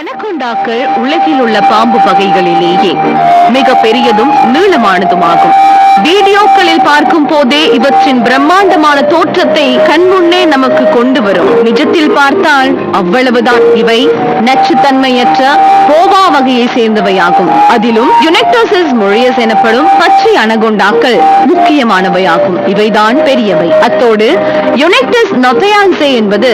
அனகொண்டாக்கள் உலகில் உள்ள பாம்பு வகைகளிலேயே மிக பெரியதும் நீளமானதுமாகும். வீடியோக்களில் பார்க்கும் போதே இவற்றின் பிரம்மாண்டமான தோற்றத்தை கண்முன்னே நமக்கு கொண்டு வரும். நிஜத்தில் பார்த்தால் அவ்வளவுதான். இவை நச்சுத்தன்மையற்ற போவா வகையை சேர்ந்தவையாகும். அதிலும் யுனெக்டோசிஸ் மொழியஸ் எனப்படும் பச்சை அனகொண்டாக்கள் முக்கியமானவையாகும். இவைதான் பெரியவை. அத்தோடு யுனெக்டஸ் நொத்தையான்சே என்பது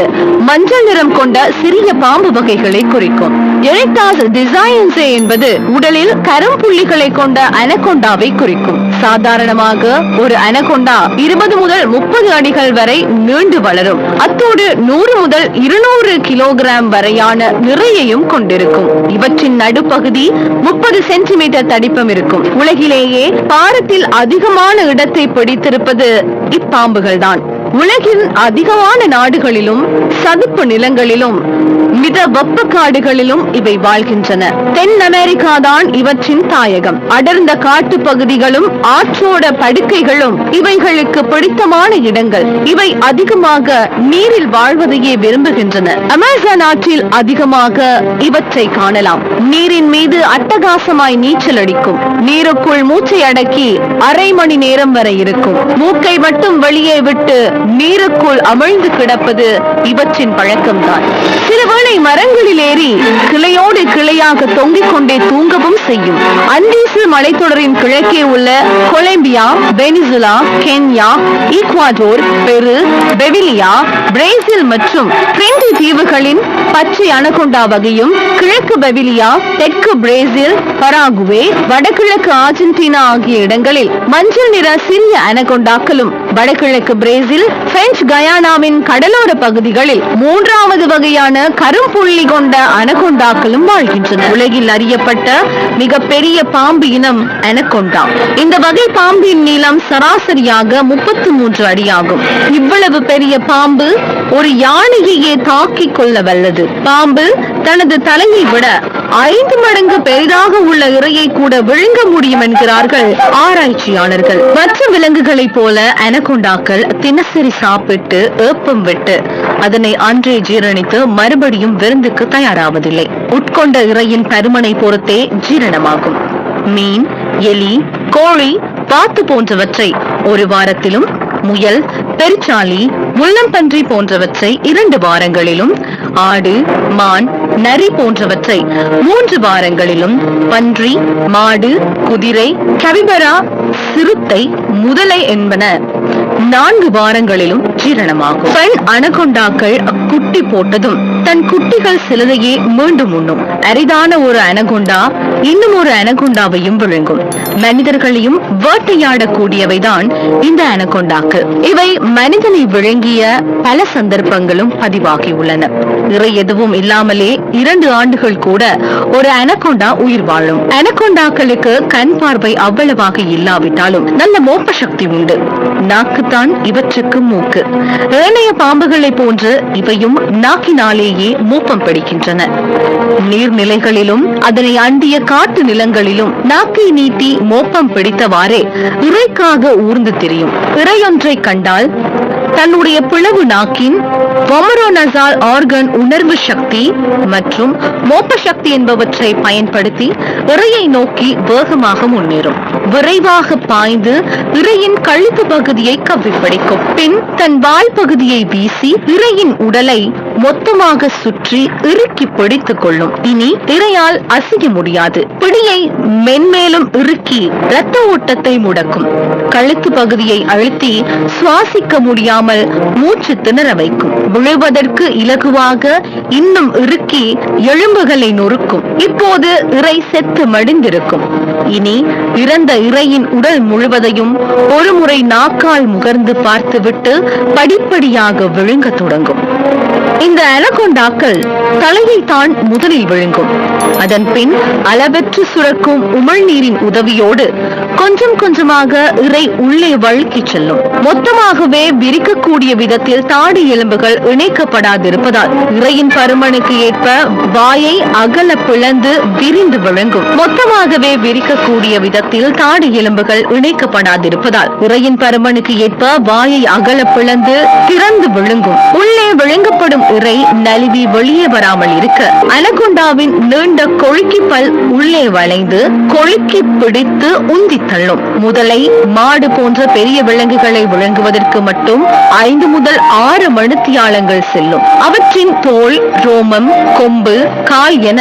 மஞ்சள் நிறம் கொண்ட சிறிய பாம்பு வகைகளை குறிக்கும். எரிட்டாஸ் டிசைன்ஸே என்பது உடலில் கரும்புள்ளிகளை கொண்ட அனகொண்டாவை குறிக்கும். சாதாரணமாக ஒரு அனகொண்டா இருபது முதல் முப்பது அடிகள் வரை நீண்டு வளரும். அத்தோடு நூறு முதல் இருநூறு கிலோகிராம் வரையான நிறையையும் கொண்டிருக்கும். இவற்றின் நடுப்பகுதி முப்பது சென்டிமீட்டர் தடிப்பம் இருக்கும். உலகிலேயே பாரத்தில் அதிகமான இடத்தை பிடித்திருப்பது இப்பாம்புகள் தான் உலகின் அதிகமான நாடுகளிலும் சதுப்பு நிலங்களிலும் மித வெப்ப காடுகளிலும் இவை வாழ்கின்றன. தென் அமெரிக்கா தான் இவற்றின் தாயகம். அடர்ந்த காட்டு பகுதிகளும் ஆற்றோட படுக்கைகளும் இவைகளுக்கு பிடித்தமான இடங்கள். இவை அதிகமாக நீரில் வாழ்வதையே விரும்புகின்றன. அமேசான் ஆற்றில் அதிகமாக இவற்றை காணலாம். நீரின் மீது அட்டகாசமாய் நீச்சல் அடிக்கும். நீருக்குள் மூச்சை அடக்கி அரை மணி நேரம் வரை இருக்கும். மூக்கை மட்டும் வெளியே விட்டு நீருக்குள் அமிழ்ந்து கிடப்பது இவற்றின் பழக்கம்தான். சிலவேளை மரங்களில் ஏறி கிளையோடு கிளையாக தொங்கிக் கொண்டே தூங்கவும் செய்யும். அந்தீசு மலைத்தொடரின் கிழக்கே உள்ள கொலம்பியா வெனிசுலா கென்யா ஈக்வாடோர் பெரு பெவிலியா பிரேசில் மற்றும் பிரெஞ்சு தீவுகளின் பச்சை அனகொண்டா வகையும் கிழக்கு பெவிலியா தெற்கு பிரேசில் பராகுவே வடகிழக்கு ஆர்ஜென்டினா ஆகிய இடங்களில் மஞ்சள் நிற சிறிய அனகொண்டாக்களும் வடகிழக்கு பிரேசில் பிரெஞ்சு கயானாவின் கடலோர பகுதிகளில் மூன்றாவது வகையான கரும்புள்ளி கொண்ட அனகொண்டாக்களும் வாழ்கின்றன. உலகில் அறியப்பட்ட மிக பெரிய பாம்பு இனம் அனகொண்டா. இந்த வகை பாம்பின் நீளம் சராசரியாக முப்பத்தி மூன்று அடியாகும். இவ்வளவு பெரிய பாம்பு ஒரு யானையையே தாக்கிக் கொள்ள வல்லது. பாம்பு தனது தலையை விட ஐந்து மடங்கு பெரிதாக உள்ள இறையை கூட விழுங்க முடியும் என்கிறார்கள் ஆராய்ச்சியாளர்கள். மற்ற விலங்குகளைப் போல அனகொண்டாக்கள் தினசரி சாப்பிட்டு ஏப்பம் விட்டு அதனை அன்றே ஜீரணித்து மறுபடியும் விருந்துக்கு தயாராவதில்லை. உட்கொண்ட இரையின் பருமனை பொறுத்தே ஜீரணமாகும். மீன் எலி கோழி பாத்து போன்றவற்றை ஒரு வாரத்திலும் முயல் பெருச்சாளி முள்ளம்பன்றி போன்றவற்றை இரண்டு வாரங்களிலும் ஆடு மான் நரி போன்றவற்றை மூன்று வாரங்களிலும் பன்றி மாடு குதிரை கவிபரா சிறுத்தை முதலை என்பன நான்கு வாரங்களிலும் ஜீரணமாகும் பெண் அனகொண்டாக்கள் குட்டி போட்டதும் தன் குட்டிகள் சிலதையே மீண்டும் உண்ணும். அரிதான ஒரு அனகொண்டா இன்னும் ஒரு அனகொண்டாவையும் விழுங்கும். மனிதர்களையும் வேட்டையாடக்கூடியவைதான் இந்த அனகொண்டாக்கு. இவை மனிதனை விழுங்கிய பல சந்தர்ப்பங்களும் பதிவாகியுள்ளன இறை எதுவும் இல்லாமலே இரண்டு ஆண்டுகள் கூட ஒரு அனகொண்டா உயிர் வாழும். அனகொண்டாக்களுக்கு கண் பார்வை அவ்வளவாக இல்லாவிட்டாலும் நல்ல மோப்ப சக்தி உண்டு. நாக்குத்தான் இவற்றுக்கு மூக்கு. ஏனைய பாம்புகளை போன்று இவையும் நாக்கினாலேயே மூப்பம் பிடிக்கின்றன. நீர்நிலைகளிலும் அதனை அண்டிய காட்டு நிலங்களிலும் நாக்கை நீட்டி மோப்பம் பிடித்தவாறே இறைக்காக ஊர்ந்து திரியும். இறையொன்றை கண்டால் தன்னுடைய பிளவு நாக்கின் பொமரோனசால் ஆர்கன் உணர்வு சக்தி மற்றும் மோப்ப சக்தி என்பவற்றை பயன்படுத்தி இறையை நோக்கி வேகமாக முன்னேறும். விரைவாக பாய்ந்து இறையின் கழுத்து பகுதியை கவ்விப்பிடிக்கும். பின் தன் வால் பகுதியை வீசி இறையின் உடலை மொத்தமாக சுற்றி இறுக்கி பிடித்துக் கொள்ளும். இனி திரையால் அசைய முடியாது. பிடியை மென்மேலும் இறுக்கி இரத்த ஓட்டத்தை முடக்கும். கழுத்து பகுதியை அழுத்தி சுவாசிக்க முடியாமல் மூச்சு திணற வைக்கும். விழுவதற்கு இலகுவாக இன்னும் இறுக்கி எலும்புகளை நொறுக்கும். இப்போது இறை செத்து மடிந்திருக்கும். இனி இறந்த இறையின் உடல் முழுவதையும் ஒருமுறை நாக்கால் முகர்ந்து பார்த்துவிட்டு படிப்படியாக விழுங்கத் தொடங்கும். இந்த அனகொண்டாக்கள் தலையை தான் முதலில் விழுங்கும். அதன் பின் அளவற்று சுரக்கும் உமிழ்நீரின் உதவியோடு கொஞ்சம் கொஞ்சமாக இறை உள்ளே வழுக்கி செல்லும். மொத்தமாகவே விரிக்கக்கூடிய விதத்தில் தாடி எலும்புகள் இணைக்கப்படாதிருப்பதால் இறையின் பருமனுக்கு ஏற்ப வாயை அகல பிளந்து விரிந்து விழுங்கும். மொத்தமாகவே விரிக்கக்கூடிய விதத்தில் தாடி எலும்புகள் இணைக்கப்படாதிருப்பதால் இறையின் பருமனுக்கு ஏற்ப வாயை அகல பிளந்து திறந்து விழுங்கும். உள்ளே விழுங்கப்படும் இறை நழுவி வெளியே வராமல் இருக்க அனகொண்டாவின் நீண்ட கொழுக்கி பல் உள்ளே வளைந்து கொழுக்கி பிடித்து உந்தி தள்ளும். முதலை மாடு போன்ற பெரிய விலங்குகளை விளங்குவதற்கு மட்டும் ஐந்து முதல் ஆறு மணித்தியாலங்கள் செல்லும். அவற்றின் தோல் ரோமம் கொம்பு கால் என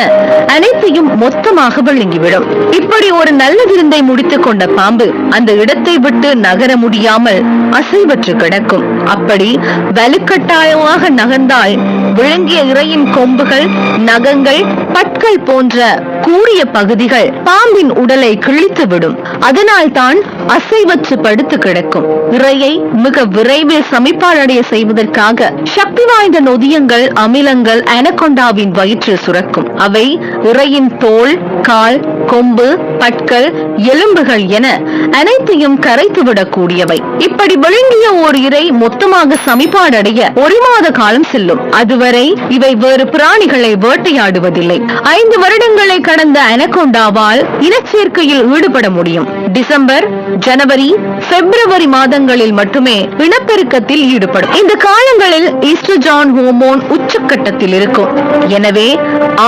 அனைத்தையும் மொத்தமாக விழுங்கிவிடும். இப்படி ஒரு நல்ல விருந்தை முடித்துக் கொண்ட பாம்பு அந்த இடத்தை விட்டு நகர முடியாமல் அசைவற்று கிடக்கும். அப்படி வலுக்கட்டாயமாக நகர்ந்தால் விழுங்கிய இறையின் கொம்புகள் நகங்கள் பற்கள் போன்ற கூடிய பகுதிகள் பாம்பின் உடலை கிழித்து விடும் அதனால் தான் அசைவற்று படுத்து கிடக்கும். இறையை மிக விரைவில் சமிப்பாடடைய செய்வதற்காக சக்தி வாய்ந்த நொதியங்கள் அமிலங்கள் அனகொண்டாவின் வயிற்றில் சுரக்கும். அவை இறையின் தோல் கால் கொம்பு பற்கள் எலும்புகள் என அனைத்தையும் கரைத்துவிடக் கூடியவை இப்படி விழுங்கிய ஓர் இறை மொத்தமாக சமிபாடடைய ஒரு மாத காலம் செல்லும். அதுவரை இவை வேறு பிராணிகளை வேட்டையாடுவதில்லை. ஐந்து வருடங்களை கடந்த அனகொண்டாவால் இனச்சேர்க்கையில் ஈடுபட முடியும். டிசம்பர் ஜனவரி பிப்ரவரி மாதங்களில் மட்டுமே இனப்பெருக்கத்தில் ஈடுபடும். இந்த காலங்களில் ஈஸ்ட்ரஜான் ஹோமோன் உச்சக்கட்டத்தில் இருக்கும். எனவே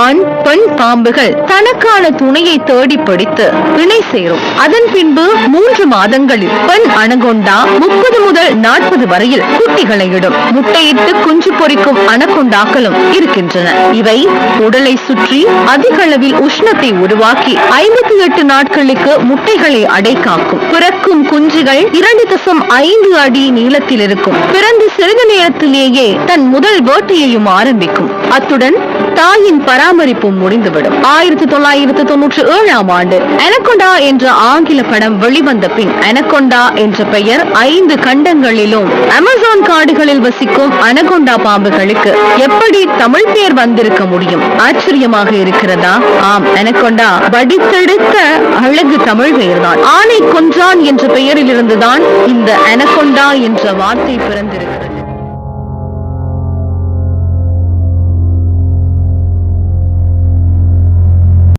ஆண் பெண் பாம்புகள் தனக்கான துணையை தேடி பிடித்து இணை சேரும். அதன் பின்பு மூன்று மாதங்களில் பெண் அணகொண்டா முப்பது முதல் நாற்பது வரையில் குட்டிகளை இடும். முட்டையிட்டு குஞ்சு பொறிக்கும் அணகொண்டாக்களும் இருக்கின்றன. இவை உடலை சுற்றி அதிக அளவில் உஷ்ணத்தை உருவாக்கி ஐம்பத்தி எட்டு நாட்களுக்கு முட்டைகளை அடைக்காக்கும் பிறக்கும் குஞ்சுகள் இரண்டு தசம் ஐந்து அடி நீளத்தில் இருக்கும் பிறந்து சிறிது நேரத்திலேயே தன் முதல் வேட்டையையும் ஆரம்பிக்கும். அத்துடன் தாயின் பராமரிப்பும் முடிந்துவிடும். ஆயிரத்தி தொள்ளாயிரத்து தொன்னூற்றி ஏழாம் ஆண்டு அனகொண்டா என்ற ஆங்கில படம் வெளிவந்த பின் அனகொண்டா என்ற பெயர் ஐந்து கண்டங்களிலும் அமேசான் காடுகளில் வசிக்கும் அனகொண்டா பாம்புகளுக்கு எப்படி தமிழ் பெயர் வந்திருக்க முடியும்? ஆச்சரியமாக இருக்கிறதா? ஆம் அனகொண்டா வடித்தெடுத்த அழகு தமிழ் பெயர்தான். ஆனை கொன்றான் என்ற பெயரிலிருந்துதான் இந்த அனகொண்டா என்ற வார்த்தை பிறந்திருக்கிறது.